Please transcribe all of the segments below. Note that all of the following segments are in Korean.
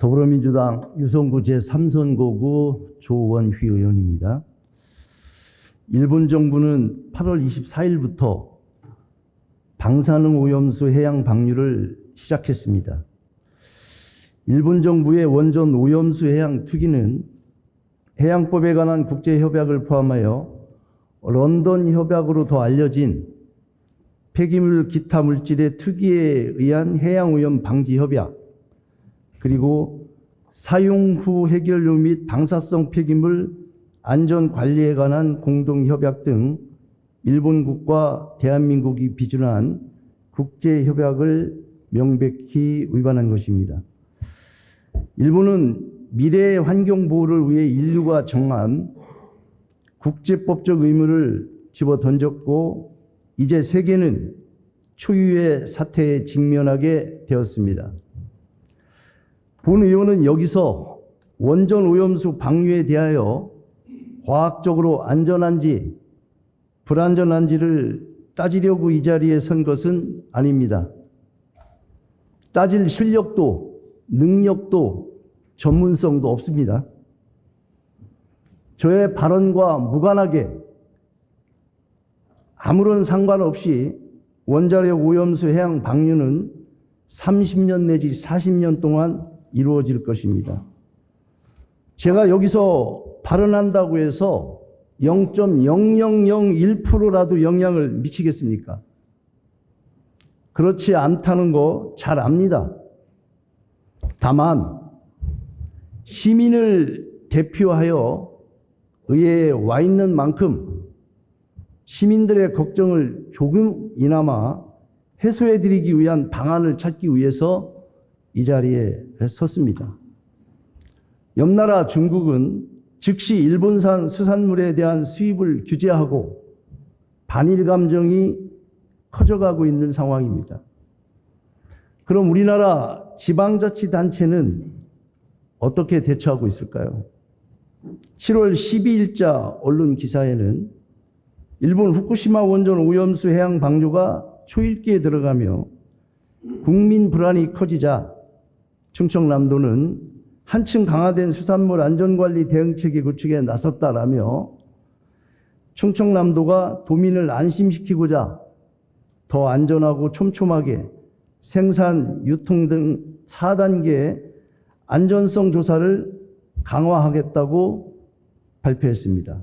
더불어민주당 유성구 제3선거구 조원휘 의원입니다. 일본 정부는 8월 24일부터 방사능 오염수 해양 방류를 시작했습니다. 일본 정부의 원전 오염수 해양 투기는 해양법에 관한 국제 협약을 포함하여 런던 협약으로 더 알려진 폐기물 기타 물질의 투기에 의한 해양 오염 방지 협약 그리고 사용 후 해결료 및 방사성 폐기물 안전 관리에 관한 공동 협약 등 일본국과 대한민국이 비준한 국제 협약을 명백히 위반한 것입니다. 일본은 미래의 환경 보호를 위해 인류가 정한 국제법적 의무를 집어 던졌고 이제 세계는 초유의 사태에 직면하게 되었습니다. 본 의원은 여기서 원전 오염수 방류에 대하여 과학적으로 안전한지 불안전한지를 따지려고 이 자리에 선 것은 아닙니다. 따질 실력도 능력도 전문성도 없습니다. 저의 발언과 무관하게 아무런 상관없이 원자력 오염수 해양 방류는 30년 내지 40년 동안 이루어질 것입니다. 제가 여기서 발언한다고 해서 0.0001%라도 영향을 미치겠습니까? 그렇지 않다는 거 잘 압니다. 다만 시민을 대표하여 의회에 와 있는 만큼 시민들의 걱정을 조금이나마 해소해 드리기 위한 방안을 찾기 위해서 이 자리에 섰습니다. 옆나라 중국은 즉시 일본산 수산물에 대한 수입을 규제하고 반일 감정이 커져가고 있는 상황입니다. 그럼 우리나라 지방자치단체는 어떻게 대처하고 있을까요? 7월 12일자 언론 기사에는 일본 후쿠시마 원전 오염수 해양 방류가 초읽기에 들어가며 국민 불안이 커지자 충청남도는 한층 강화된 수산물 안전관리 대응체계 구축에 나섰다라며 충청남도가 도민을 안심시키고자 더 안전하고 촘촘하게 생산, 유통 등 4단계 안전성 조사를 강화하겠다고 발표했습니다.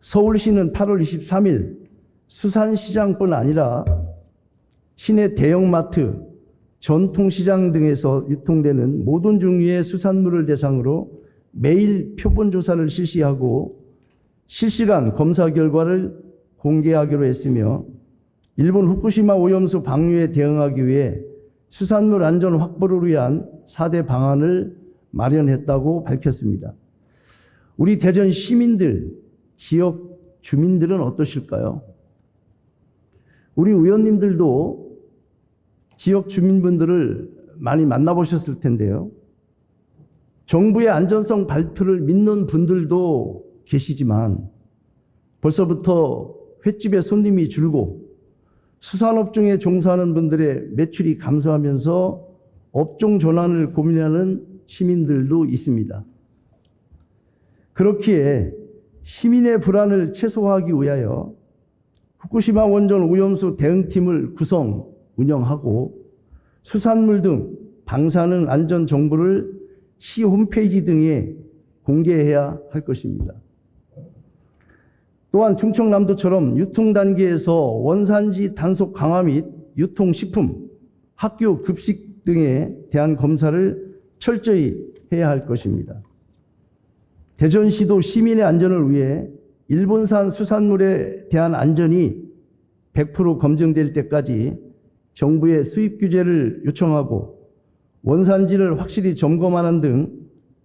서울시는 8월 23일 수산시장뿐 아니라 시내 대형마트, 전통시장 등에서 유통되는 모든 종류의 수산물을 대상으로 매일 표본 조사를 실시하고 실시간 검사 결과를 공개하기로 했으며 일본 후쿠시마 오염수 방류에 대응하기 위해 수산물 안전 확보를 위한 4대 방안을 마련했다고 밝혔습니다. 우리 대전 시민들, 지역 주민들은 어떠실까요? 우리 의원님들도 지역 주민분들을 많이 만나보셨을 텐데요. 정부의 안전성 발표를 믿는 분들도 계시지만 벌써부터 횟집에 손님이 줄고 수산업종에 종사하는 분들의 매출이 감소하면서 업종 전환을 고민하는 시민들도 있습니다. 그렇기에 시민의 불안을 최소화하기 위하여 후쿠시마 원전 오염수 대응팀을 구성, 운영하고 수산물 등 방사능 안전 정보를 시 홈페이지 등에 공개해야 할 것입니다. 또한 충청남도처럼 유통 단계에서 원산지 단속 강화 및 유통식품, 학교 급식 등에 대한 검사를 철저히 해야 할 것입니다. 대전시도 시민의 안전을 위해 일본산 수산물에 대한 안전이 100% 검증될 때까지 정부의 수입 규제를 요청하고 원산지를 확실히 점검하는 등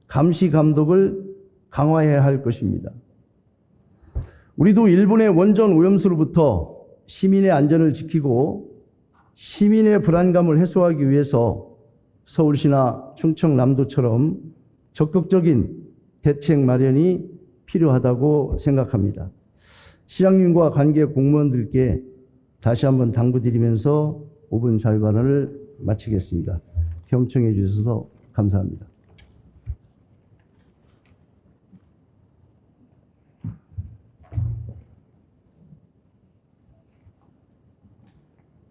감시 감독을 강화해야 할 것입니다. 우리도 일본의 원전 오염수로부터 시민의 안전을 지키고 시민의 불안감을 해소하기 위해서 서울시나 충청남도처럼 적극적인 대책 마련이 필요하다고 생각합니다. 시장님과 관계 공무원들께 다시 한번 당부드리면서 5분 자유 발언을 마치겠습니다. 경청해 주셔서 감사합니다.